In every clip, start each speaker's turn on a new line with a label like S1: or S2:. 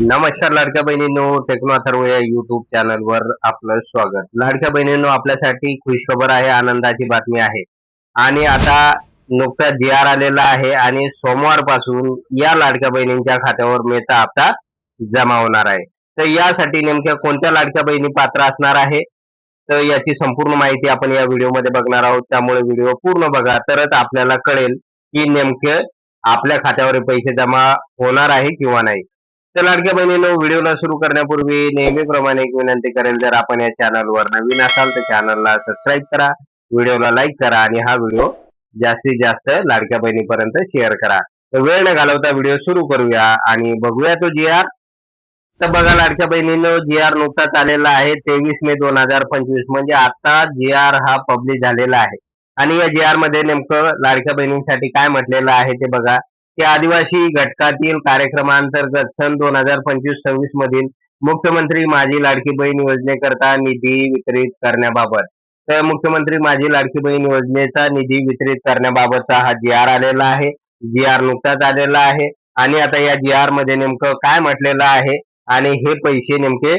S1: नमस्कार लाडक्या बहिणींनो टेक्नो अथर्व या युट्यूब चॅनलवर आपलं स्वागत. लाडक्या बहिणींनो आपल्यासाठी खुशखबर आहे आनंदाची बातमी आहे. आणि आता नुकताच जी आर आलेला आहे आणि सोमवारपासून या लाडक्या बहिणींच्या खात्यावर मेचा हप्ता जमा होणार आहे. तर यासाठी नेमक्या कोणत्या लाडक्या बहिणी पात्र असणार आहे? तर याची संपूर्ण माहिती आपण या व्हिडिओमध्ये बघणार आहोत. त्यामुळे व्हिडिओ पूर्ण बघा. तरच आपल्याला कळेल की नेमके आपल्या खात्यावर पैसे जमा होणार आहे किंवा नाही. तर लाडक्या बहिणीनो व्हिडिओला सुरू करण्यापूर्वी नेहमीप्रमाणे एक विनंती करेल जर आपण या चॅनलवर नवीन असाल तर चॅनलला सबस्क्राईब करा व्हिडिओला लाईक करा आणि हा व्हिडिओ जास्तीत जास्त लाडक्या बहिणीपर्यंत शेअर करा. तर वेळ न घालवता व्हिडिओ सुरू करूया आणि बघूया तो जी आर तर बघा लाडक्या बहिणीनं जी आर नुकताच आलेला आहे तेवीस मे दोन हजार पंचवीस. म्हणजे आता जी आर हा पब्लिश झालेला आहे. आणि या जी आरमध्ये नेमकं लाडक्या बहिणींसाठी काय म्हटलेलं आहे ते बघा. की आदिवासी घटकातील कार्यक्रमांतर्गत सन दोन हजार पंचवीस सव्वीस मधील मुख्यमंत्री माझी लाडकी बहीण योजनेकरता निधी वितरित करण्याबाबत. तर मुख्यमंत्री माझी लाडकी बहीण योजनेचा निधी वितरित करण्याबाबतचा हा जी आर आलेला आहे. जी आर नुकताच आलेला आहे. आणि आता या जी आरमध्ये नेमकं काय म्हटलेलं आहे आणि हे पैसे नेमके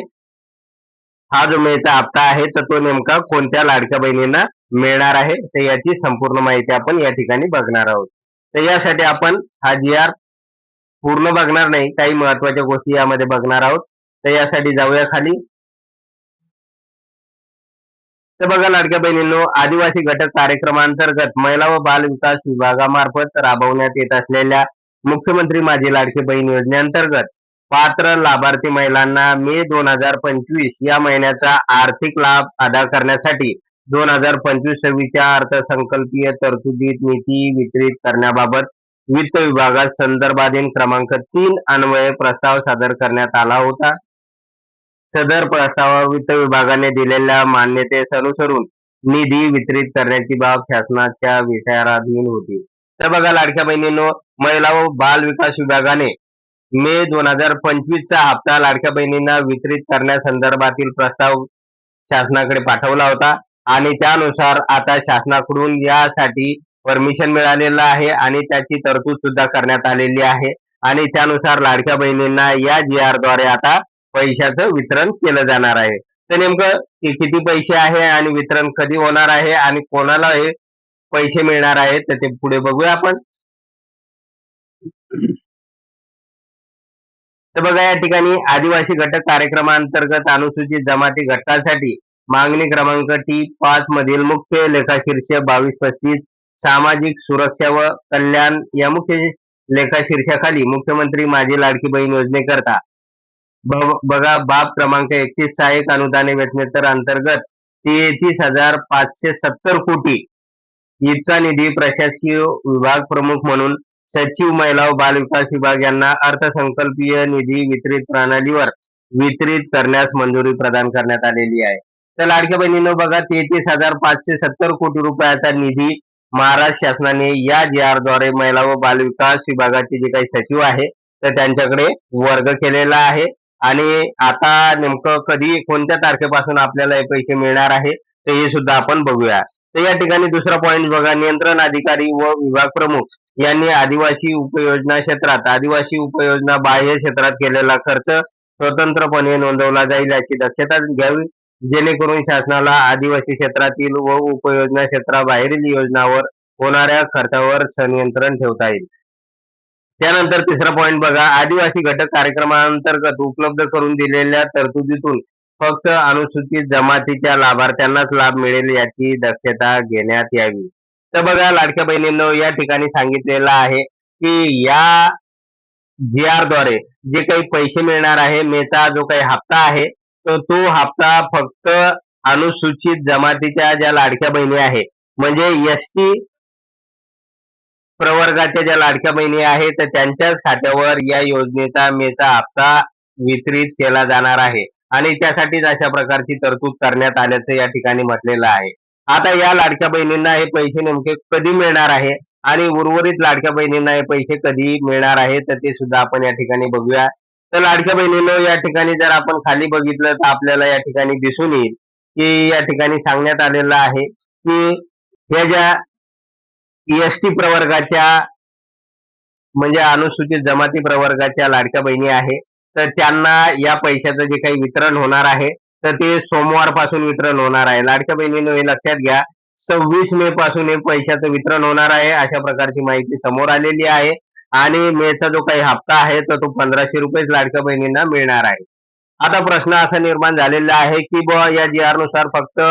S1: हा जो मेचा हप्ता आहे तर तो नेमका कोणत्या लाडक्या बहिणींना मिळणार आहे तर याची संपूर्ण माहिती आपण या ठिकाणी बघणार आहोत. तर यासाठी आपण हा जी आर पूर्ण बघणार नाही. काही महत्त्वाच्या गोष्टी यामध्ये बघणार आहोत. तर यासाठी जाऊया खाली. तर बघा लाडक्या बहिणींनो आदिवासी घटक कार्यक्रमांतर्गत महिला व बाल विकास विभागामार्फत राबवण्यात येत असलेल्या मुख्यमंत्री माझी लाडकी बहीण योजनेअंतर्गत पात्र लाभार्थी महिलांना मे दोन हजार पंचवीस या महिन्याचा आर्थिक लाभ अदा करण्यासाठी दोन हजार पंचवीस सव्वीसच्या अर्थसंकल्पीय तरतुदीत निधी वितरित करण्याबाबत वित्त विभागात संदर्भाधीन क्रमांक तीन अन्वये प्रस्ताव सादर करण्यात आला होता. सदर प्रस्तावावर वित्त विभागाने दिलेल्या मान्यतेस अनुसरून निधी वितरित करण्याची बाब शासनाच्या विचाराधीन होती. तर बघा लाडक्या बहिणींनो महिला व बाल विकास विभागाने मे दोन हजार पंचवीसचा हप्ता लाडक्या बहिणींना वितरित करण्यासंदर्भातील प्रस्ताव शासनाकडे पाठवला होता. आणि त्यानुसार आता शासनाकडून यासाठी परमिशन मिळालेलं आहे आणि त्याची तरतूद सुद्धा करण्यात आलेली आहे. आणि त्यानुसार लाडक्या बहिणींना या जी आरद्वारे आता पैशाचं वितरण केलं जाणार आहे. तर नेमकं किती पैसे आहे आणि वितरण कधी होणार आहे आणि कोणाला हे पैसे मिळणार आहेत तर ते पुढे बघूया आपण. तर बघा या ठिकाणी आदिवासी घटक कार्यक्रमांतर्गत अनुसूचित जमाती घटकासाठी मागणी क्रमांक टी पाच मधील मुख्य लेखाशीर्ष बावीस पस्तीस सामाजिक सुरक्षा व कल्याण या मुख्य लेखाशीर्षाखाली मुख्यमंत्री माझी लाडकी बहीण योजनेकरता. बघा बाब क्रमांक एकतीस सहाय्यक अनुदाने वेतनेतर अंतर्गत तेहतीस हजार पाचशे सत्तर कोटी. इतका निधी प्रशासकीय विभाग प्रमुख म्हणून सचिव महिला व बाल विकास विभाग यांना अर्थसंकल्पीय निधी वितरित प्रणालीवर वितरित करण्यास मंजुरी प्रदान करण्यात आलेली आहे. तर लाडक्या बहिणीनं बघा तेहतीस हजार पाचशे सत्तर कोटी रुपयाचा निधी महाराष्ट्र शासनाने या जी आरद्वारे महिला व बालविकास विभागाचे जे काही सचिव आहे तर त्यांच्याकडे वर्ग केलेला आहे. आणि आता नेमकं कधी कोणत्या तारखेपासून आपल्याला हे पैसे मिळणार आहे तर हे सुद्धा आपण बघूया. तर या ठिकाणी दुसरा पॉईंट बघा नियंत्रण अधिकारी व विभाग प्रमुख यांनी आदिवासी उपयोजना क्षेत्रात आदिवासी उपयोजना बाह्य क्षेत्रात केलेला खर्च स्वतंत्रपणे नोंदवला जाईल याची दक्षता घ्यावी. जेणेकरून शासनाला आदिवासी क्षेत्रातील व उपयोजना क्षेत्राबाहेरील योजनावर होणाऱ्या खर्चावर संनियंत्रण ठेवता येईल. त्यानंतर तिसरा पॉईंट बघा. आदिवासी घटक कार्यक्रमांतर्गत उपलब्ध करून दिलेल्या तरतुदीतून फक्त अनुसूचित जमातीच्या लाभार्थ्यांनाच लाभ मिळेल याची दक्षता घेण्यात यावी. तर बघा लाडक्या बहिणींनो या ठिकाणी सांगितलेलं आहे की या जी आरद्वारे जे काही पैसे मिळणार आहे मेचा जो काही हप्ता आहे तर तो हप्ता फक्त अनुसूचित जमातीच्या ज्या लाडक्या बहिणी आहे म्हणजे एस टी प्रवर्गाच्या ज्या लाडक्या बहिणी आहेत तर त्यांच्याच खात्यावर या योजनेचा मेचा हप्ता वितरित केला जाणार आहे. आणि त्यासाठीच अशा प्रकारची तरतूद करण्यात आल्याचं या ठिकाणी म्हटलेलं आहे. आता या लाडक्या बहिणींना हे पैसे नेमके कधी मिळणार आहे? आणि उर्वरित लाडक्या बहिणींना हे पैसे कधी मिळणार आहे? तर ते सुद्धा आपण या ठिकाणी बघूया. तर लाडक्या बहिणीनं या ठिकाणी जर आपण खाली बघितलं तर आपल्याला या ठिकाणी दिसून येईल की या ठिकाणी सांगण्यात आलेलं आहे की ह्या ज्या एस टी प्रवर्गाच्या म्हणजे अनुसूचित जमाती प्रवर्गाच्या लाडक्या बहिणी आहे तर त्यांना या पैशाचं जे काही वितरण होणार आहे तर ते सोमवारपासून वितरण होणार आहे. लाडक्या बहिणीनं हे लक्षात घ्या सव्वीस मे पासून हे पैशाचं वितरण होणार आहे अशा प्रकारची माहिती समोर आलेली आहे. आणि मेचा जो काही हप्ता आहे तर तो पंधराशे रुपयेच लाडक्या बहिणींना मिळणार आहे. आता प्रश्न असा निर्माण झालेला आहे की बुवा या जी आरनुसार फक्त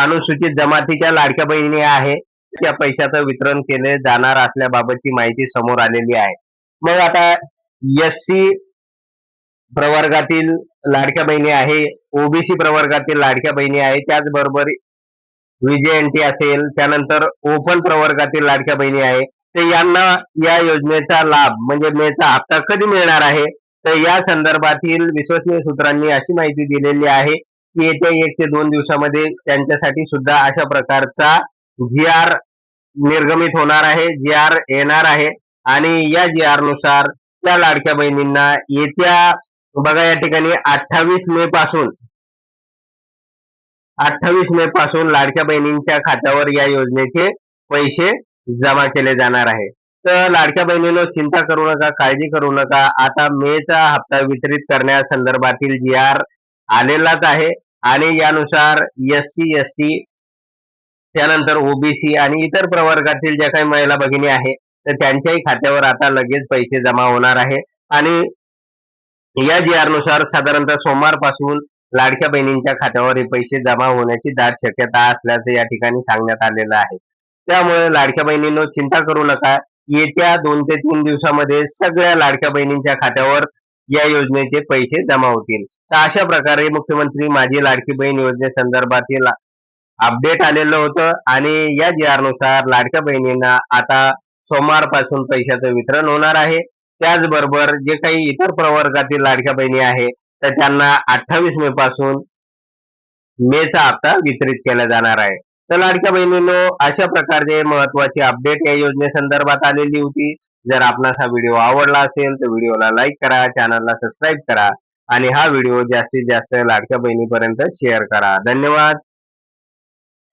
S1: अनुसूचित जमातीच्या लाडक्या बहिणी आहे. त्या पैशाचं वितरण केले जाणार असल्याबाबतची माहिती समोर आलेली आहे. मग आता एस सी प्रवर्गातील लाडक्या बहिणी आहे ओबीसी प्रवर्गातील लाडक्या बहिणी आहे त्याचबरोबर विजयंती असेल त्यानंतर ओपन प्रवर्गातील लाडक्या बहिणी आहे. तर यांना या योजनेचा लाभ म्हणजे मेचा हप्ता कधी मिळणार आहे? तर या संदर्भातील विश्वसनीय सूत्रांनी अशी माहिती दिलेली आहे की येत्या एक ते दोन दिवसामध्ये त्यांच्यासाठी सुद्धा अशा प्रकारचा जी आर निर्गमित होणार आहे जी आर येणार आहे. आणि या जी आरनुसार त्या लाडक्या बहिणींना येत्या बघा या ठिकाणी अठ्ठावीस मे पासून अठ्ठावीस मे पासून लाडक्या बहिणींच्या खात्यावर या योजनेचे पैसे जमा केले जाणार आहे. तर लाडक्या बहिणीनं चिंता करू नका काळजी करू नका. आता मेचा हप्ता वितरित करण्यासंदर्भातील जी आर आलेलाच आहे आणि यानुसार एस सी एस टी त्यानंतर ओबीसी आणि इतर प्रवर्गातील ज्या काही महिला भगिनी आहे तर त्यांच्याही खात्यावर आता लगेच पैसे जमा होणार आहे. आणि या जी आरनुसार साधारणतः सोमवारपासून लाडक्या बहिणींच्या खात्यावर हे पैसे जमा होण्याची दाट शक्यता असल्याचं या ठिकाणी सांगण्यात आलेलं आहे. त्यामुळे लाडक्या बहिणींनो चिंता करू नका. येत्या दोन ते तीन दिवसामध्ये सगळ्या लाडक्या बहिणींच्या खात्यावर या योजनेचे पैसे जमा होतील. तर अशा प्रकारे मुख्यमंत्री माझी लाडकी बहीण योजनेसंदर्भातील अपडेट आलेलं होतं आणि या जी लाडक्या बहिणींना आता सोमवारपासून पैशाचं वितरण होणार आहे. त्याचबरोबर जे काही इतर प्रवर्गातील लाडक्या बहिणी आहे तर त्यांना अठ्ठावीस मे पासून मेचा हप्ता वितरित केला जाणार आहे. तर लाडक्या बहिणींनो अशा प्रकारचे महत्त्वाचे अपडेट या योजनेसंदर्भात आलेली होती. जर आपणास हा व्हिडिओ आवडला असेल तर व्हिडिओला लाईक करा चॅनलला सबस्क्राईब करा आणि हा व्हिडिओ जास्तीत जास्त लाडक्या बहिणीपर्यंत शेअर करा. धन्यवाद.